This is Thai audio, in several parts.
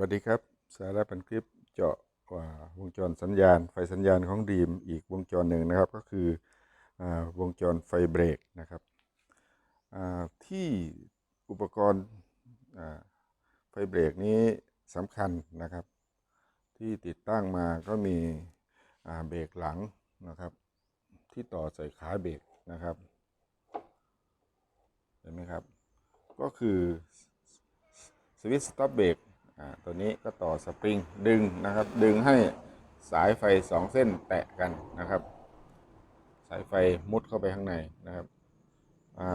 วัสดีครับ สาระพันคลิปเจาะว่าวงจรสัญญาณ ไฟสัญญาณของดีมอีกวงจรหนึ่งนะครับ ก็คืออวงจรไฟเบรกนะครับที่อุปกรณ์ไฟเบรกนี้สำคัญนะครับ ที่ติดตั้งมาก็มีเบรกหลังนะครับ ที่ต่อใส่ขาเบรกนะครับเห็นไหมครับ ก็คือสวิตช์สต็อปเบรก ตัวนี้ก็ต่อสปริงดึงนะครับ ดึงให้สายไฟสองเส้นแตะกันนะครับ สายไฟมุดเข้าไปข้างในนะครับ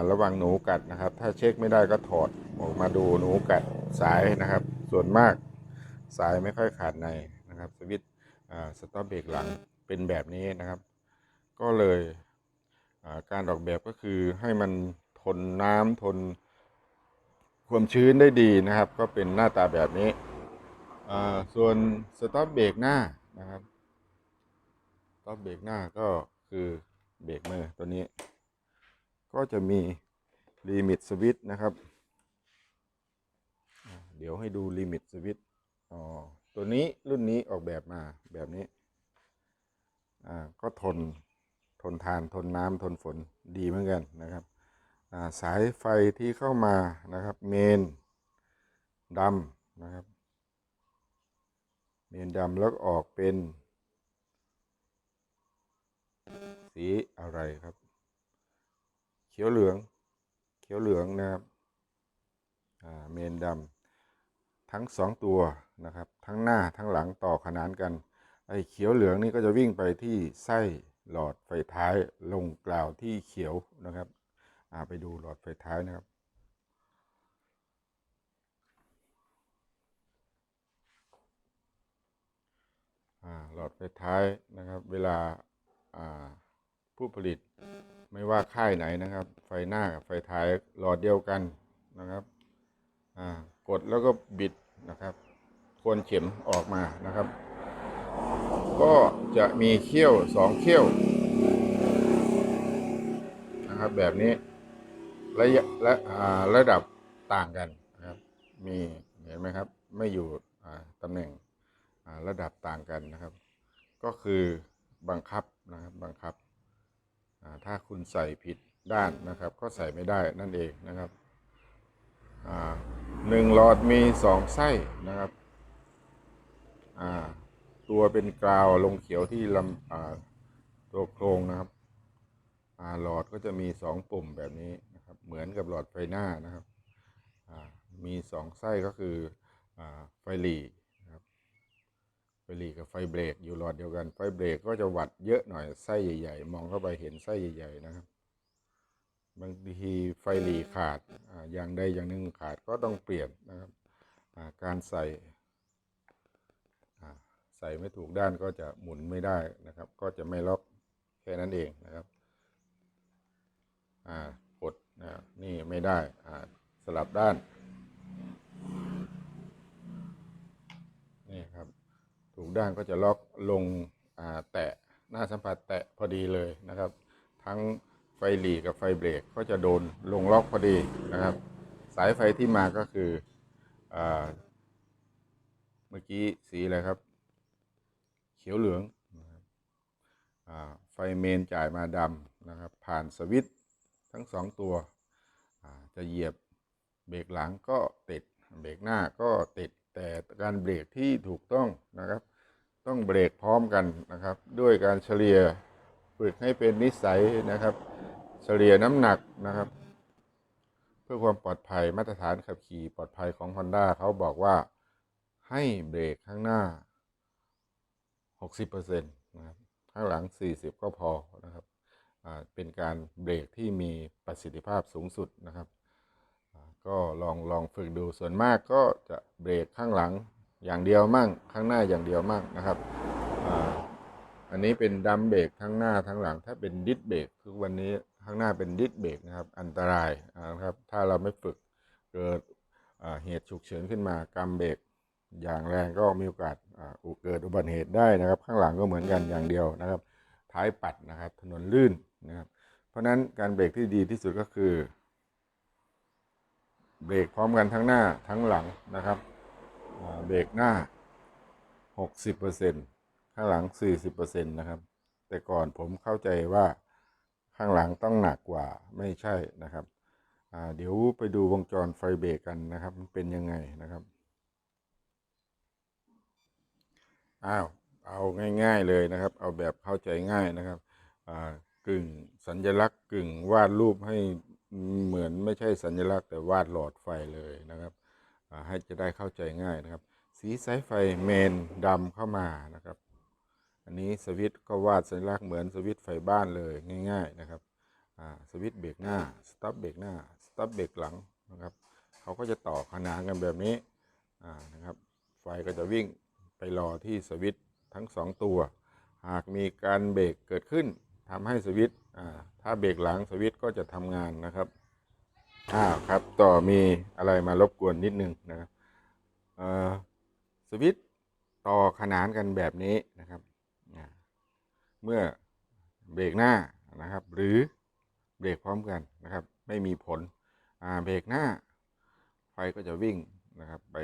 ระวังหนูกัดนะครับ ถ้าเช็คไม่ได้ก็ถอดออกมาดูหนูกัดสายนะครับ ส่วนมากสายไม่ค่อยขาดในนะครับสวิตช์สต็อปเบรกหลังเป็นแบบนี้นะครับ ก็เลยการออกแบบก็คือให้มันทนน้ำทน ความชื้นได้ดีนะครับ ก็เป็นหน้าตาแบบนี้ ส่วนสต็อปเบรกหน้านะครับสต็อปเบรกหน้าก็คือเบรกมือตัวนี้ ก็จะมีลิมิตสวิตนะครับ เดี๋ยวให้ดูลิมิตสวิตอ๋อตัวนี้รุ่นนี้ออกแบบมาแบบนี้ อ่าก็ทนทนทานทนน้ำทนฝนดีเหมือนกันนะครับ สายไฟที่เข้ามานะครับ เมนดำนะครับ เมนดำแล้วออกเป็น สีอะไรครับ เขียวเหลือง เขียวเหลืองนะครับเมนดำทั้งสองตัวนะครับ ทั้งหน้าทั้งหลังต่อขนานกัน ไอ้เขียวเหลืองนี่ก็จะวิ่งไปที่ไส้หลอดไฟท้ายลงกล่าวที่เขียวนะครับ ไปดูหลอดไฟท้ายนะครับ หลอดไฟท้ายนะครับ เวลาผู้ผลิตไม่ว่าค่ายไหนนะครับ ไฟหน้ากับไฟท้ายหลอดเดียวกันนะครับกดแล้วก็บิดนะครับทวนเข็มออกมานะครับ ก็จะมีเขี้ยวสองเขี้ยวนะครับแบบนี้ ระยะและระดับต่างกันนะครับ มีเห็นไหมครับ ไม่อยู่ตำแหน่งระดับต่างกันนะครับ ก็คือบังคับนะครับบังคับ ถ้าคุณใส่ผิดด้านนะครับ ก็ใส่ไม่ได้นั่นเองนะครับหนึ่งหลอดมีสองไส้นะครับตัวเป็นกราวลงเขียวที่ลำตัวโครงนะครับหลอดก็จะมีสองปุ่มแบบนี้ นะครับ เหมือนกับหลอดไฟหน้านะครับ มีสองไส้ก็คืออไฟหลีนะครับ ไฟหลีกับไฟเบรกอยู่หลอดเดียวกัน ไฟเบรกก็จะวัดเยอะหน่อย ไส้ใหญ่ ๆ มองเข้าไปเห็นไส้ใหญ่ ๆ นะครับ บางทีไฟหลีขาดออย่างใดอย่างหนึ่งขาดก็ต้องเปลี่ยนนะครับการใส่ใส่ไม่ถูกด้านก็จะหมุนไม่ได้นะครับ ก็จะไม่ล็อกแค่นั้นเองนะครับ อ่า กดอ่านี่ไม่ได้สลับด้าน นี่ครับ ถูกด้านก็จะล็อกลงแตะหน้าสัมผัสแตะพอดีเลยนะครับ ทั้งไฟหลีกับไฟเบรกก็จะโดนลงล็อกพอดีนะครับ สายไฟที่มาก็คืออเมื่อกี้สีอะไรครับ เขียวเหลืองอไฟเมนจ่ายมาดำนะครับ ผ่านสวิตช์ ทั้งสองตัวจะเหยียบเบรกหลังก็ติดเบรกหน้าก็ติดแต่การเบรกที่ถูกต้องนะครับ ต้องเบรกพร้อมกันนะครับ ด้วยการเฉลี่ยฝึกให้เป็นนิสัยนะครับ เฉลี่ยน้ำหนักนะครับ เพื่อความปลอดภัยมาตรฐานขับขี่ปลอดภัยของ Honda เขาบอกว่าให้เบรกข้างหน้า 60%นะครับข้างหลัง 40 ก็พอนะครับ เป็นการเบรกที่มีประสิทธิภาพสูงสุดนะครับ ก็ลองลองฝึกดูส่วนมากก็จะเบรกข้างหลังอย่างเดียวมั่งข้างหน้าอย่างเดียวมั่งนะครับอ,อันนี้เป็นดัมเบรกทั้งหน้าทั้งหลัง ถ้าเป็นดิสเบรกคือวันนี้ข้างหน้าเป็นดิสเบรกนะครับ อันตรายนะครับ ถ้าเราไม่ฝึกเกิดเหตุฉุกเฉินขึ้นมากำเบรกอย่างแรงก็มีโอกาสอ่าอุเกิดอุบัติเหตุได้นะครับ ข้างหลังก็เหมือนกันอย่างเดียวนะครับ ท้ายปัดนะครับ ถนนลื่น นะครับ เพราะฉะนั้นการเบรกที่ดีที่สุดก็คือ เบรกพร้อมกันทั้งหน้าทั้งหลังนะครับเบรกหน้า 60%ข้างหลัง 40%นะครับ แต่ก่อนผมเข้าใจว่าข้างหลังต้องหนักกว่าไม่ใช่นะครับเดี๋ยวไปดูวงจรไฟเบรกกันนะครับ มันเป็นยังไงนะครับ อ้าว เอาง่าย ๆเลยนะครับ เอาแบบเข้าใจง่ายนะครับ อ่า กึ่งสัญลักษณ์กึ่งวาดรูปให้เหมือนไม่ใช่สัญลักษณ์ แต่วาดหลอดไฟเลยนะครับให้จะได้เข้าใจง่ายนะครับ สีสายไฟเมนดำเข้ามานะครับ อันนี้สวิตก็วาดสัญลักษณ์เหมือนสวิตไฟบ้านเลยง่าย ๆนะครับสวิตเบรกหน้าสต็อปเบรกหน้าสต็อปเบรกหลังนะครับเขาก็จะต่อขนานกันแบบนี้นะครับ ไฟก็จะวิ่งไปรอที่สวิตทั้งสองตัว หากมีการเบรกเกิดขึ้น ทำให้สวิต์ถ้าเบรกหลังสวิต์ก็จะทำงานนะครับอ้าวครับ ต่อมีอะไรมารบกวนนิดนึงนะครับสวิต์ต่อขนานกันแบบนี้นะครับเมื่อเบรกหน้านะครับ หรือเบรกพร้อมกันนะครับ ไม่มีผลเบรกหน้า ไฟก็จะวิ่งนะครับไป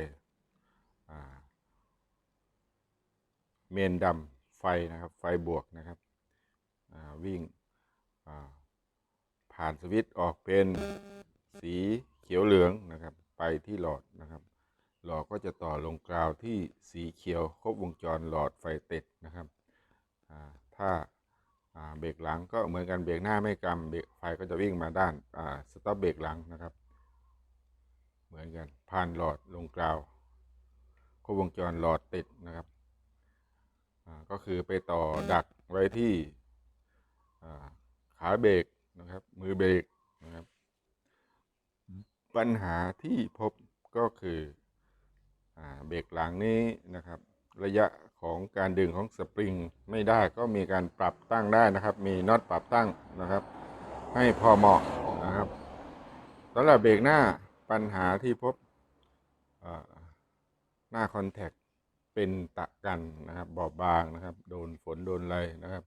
เมนดำไฟนะครับ ไฟบวกนะครับ วิ่งผ่านสวิตช์ออกเป็นสีเขียวเหลืองนะครับ ไปที่หลอดนะครับ หลอดก็จะต่อลงกราวที่สีเขียวครบวงจรหลอดไฟติดนะครับถ้าเบรกหลังก็เหมือนกันเบรกหน้าไม่กำเบรกไฟก็จะวิ่งมาด้านสต็อปเบรกหลังนะครับ เหมือนกันผ่านหลอดลงกราวครบวงจรหลอดติดนะครับก็คือไปต่อดักไว้ที่ ขาเบรกนะครับ มือเบรกนะครับ ปัญหาที่พบก็คืออเบรกหลังนี้นะครับ ระยะของการดึงของสปริงไม่ได้ก็มีการปรับตั้งได้นะครับ มีน็อตปรับตั้งนะครับ ให้พอเหมาะนะครับสำหรับเบรกหน้าปัญหาที่พบหน้าคอนแทคเป็นตะกันนะครับ บอบบางนะครับ โดนฝนโดนอะไรนะครับ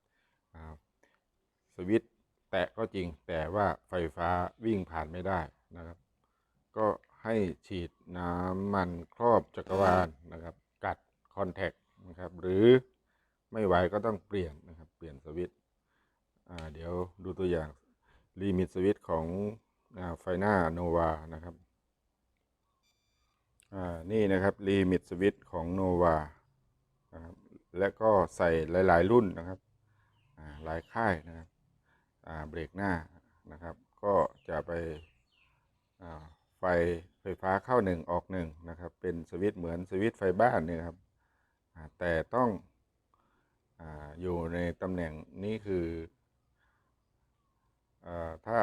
วิตแตะก็จริงแต่ว่าไฟฟ้าวิ่งผ่านไม่ได้นะครับ ก็ให้ฉีดน้ำมันครอบจักรวาลนะครับ กัดคอนแทคนะครับ หรือไม่ไหวก็ต้องเปลี่ยนนะครับ เปลี่ยนสวิตอ่าเดี๋ยวดูตัวอย่างลิมิตสวิตของอไฟหน้าโนวานะครับอ่านี่นะครับลิมิตสวิตของโนวานะครับและก็ใส่หลาย ๆ รุ่นนะครับหลายค่ายนะครับ เบรกหน้านะครับ ก็จะไปไฟไฟฟ้าเข้าหนึ่งออกหนึ่งนะครับ เป็นสวิตช์เหมือนสวิตช์ไฟบ้านเนี่ยครับแต่ต้องออยู่ในตำแหน่งนี้คืออถ้า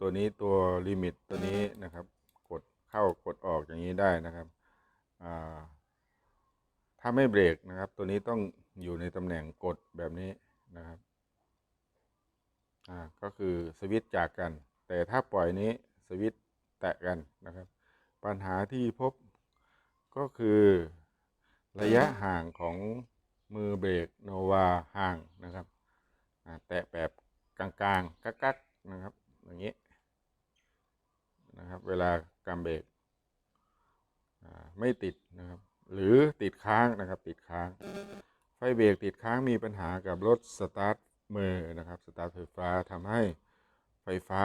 ตัวนี้ตัวลิมิตตัวนี้นะครับ กดเข้ากดออกอย่างนี้ได้นะครับถ้าไม่เบรกนะครับ ตัวนี้ต้องอยู่ในตำแหน่งกดแบบนี้นะครับ อ่าก็คือสวิตจากกัน แต่ถ้าปล่อยนี้สวิตแตะกันนะครับ ปัญหาที่พบก็คือระยะห่างของมือเบรกโนวาห่างนะครับแตะแบบกลางๆ กักๆนะครับอย่างนี้นะครับ เวลากำเบรกไม่ติดนะครับ หรือติดค้างนะครับติดค้าง ไฟเบรกติดค้างมีปัญหากับรถสตาร์ท มือนะครับสตาร์ทไฟฟ้าทำให้ไฟฟ้า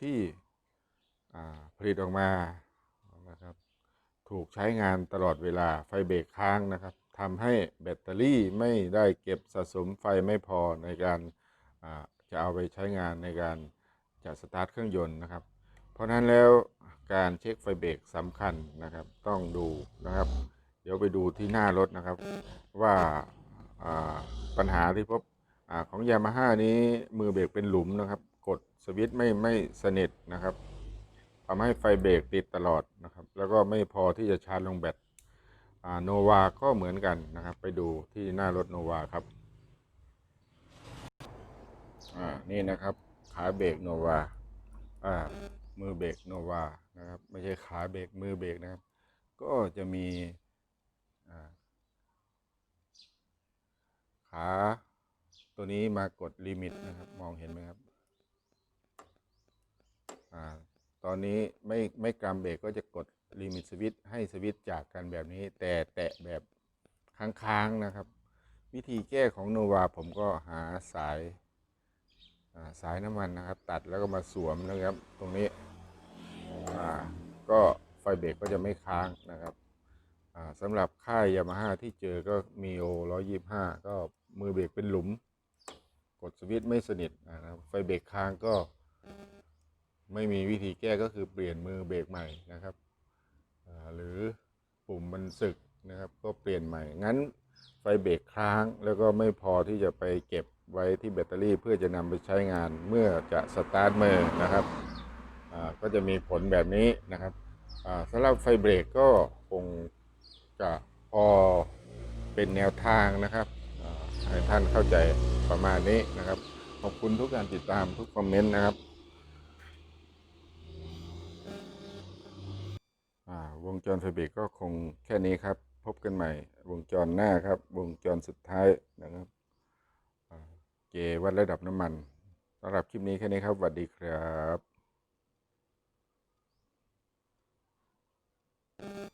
ที่ผลิตออกมานะครับถูกใช้งานตลอดเวลาไฟเบรกค้างนะครับทำให้แบตเตอรี่ไม่ได้เก็บสะสมไฟไม่พอในการจะเอาไปใช้งานในการจะสตาร์ทเครื่องยนต์นะครับ เพราะฉะนั้นแล้วการเช็คไฟเบรกสำคัญนะครับต้องดูนะครับ เดี๋ยวไปดูที่หน้ารถนะครับ ว่าปัญหาที่พบ อของยามาฮ่านี้มือเบรกเป็นหลุมนะครับ กดสวิตช์ไม่ไม่สนิทนะครับทำให้ไฟเบรกติดตลอดนะครับ แล้วก็ไม่พอที่จะชาร์จลงแบตโนวาก็เหมือนกันนะครับ ไปดูที่หน้ารถโนวาครับอ่านี่นะครับ ขาเบรกโนวาอ่ามือเบรกโนวานะครับ ไม่ใช่ขาเบรกมือเบรกนะครับ ก็จะมีอ่าขา นี้มากดลิมิตนะครับ มองเห็นไหมครับ อ่า ตอนนี้ไม่ไม่กรำเบรกก็จะกดลิมิตสวิตให้สวิตจากกันแบบนี้ แต่แตะแบบค้างๆนะครับ วิธีแก้ของโนวาผมก็หาสายาสายน้ำมันนะครับ ตัดแล้วก็มาสวมนะครับ ตรงนี้ก็ไฟเบรกก็จะไม่ค้างนะครับสำหรับค่ายยามาฮ่าที่เจอก็มีโอร้อยี่ห้าก็มือเบรกเป็นหลุม กดสวิตช์ไม่สนิทนะครับไฟเบรกค้างก็ไม่มีวิธีแก้ก็คือเปลี่ยนมือเบรกใหม่นะครับ หรือปุ่มมันสึกนะครับ ก็เปลี่ยนใหม่ งั้นไฟเบรกค้างแล้วก็ไม่พอที่จะไปเก็บไว้ที่แบตเตอรี่เพื่อจะนำไปใช้งานเมื่อจะสตาร์ทมือนะครับ ก็จะมีผลแบบนี้นะครับอ่าสำหรับไฟเบรกก็คงจะพอเป็นแนวทางนะครับ ให้ท่านเข้าใจประมาณนี้นะครับ ขอบคุณทุกการติดตามทุกคอมเมนต์นะครับวงจรไฟเบรกก็คงแค่นี้ครับ พบกันใหม่ วงจรหน้าครับ วงจรสุดท้ายนะครับเจวัดระดับน้ำมันสำหรับคลิปนี้แค่นี้ครับสวัสดีครับ